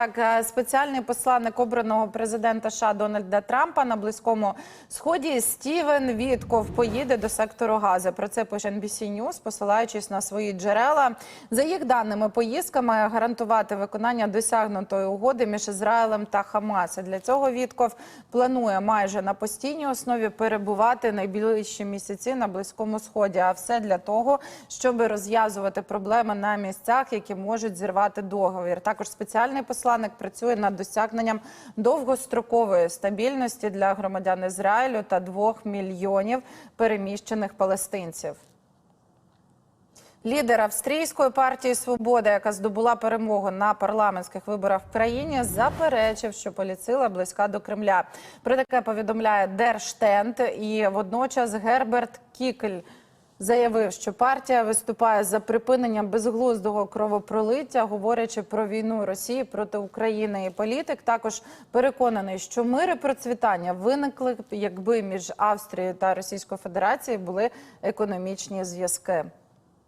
Так, е, спеціальний посланник обраного президента США Дональда Трампа на близькому сході Стівен Вітков поїде до сектору Гази. Про це пише NBC News, посилаючись на свої джерела. За їх даними, поїздка має гарантувати виконання досягнутої угоди між Ізраїлем та Хамас. І Для цього Вітков планує майже на постійній основі перебувати найближчі місяці на близькому сході. А все для того, щоб розв'язувати проблеми на місцях, які можуть зірвати договір. Також спеціальний посланник працює над досягненням довгострокової стабільності для громадян Ізраїлю та двох мільйонів переміщених палестинців. Лідер австрійської партії Свобода, яка здобула перемогу на парламентських виборах в країні, заперечив, що поліцила близька до Кремля. Про таке повідомляє Держтенд. І водночас Герберт Кікель заявив, що партія виступає за припинення безглуздого кровопролиття, говорячи про війну Росії проти України. І політик також переконаний, що мир і процвітання виникли, якби між Австрією та Російською Федерацією були економічні зв'язки.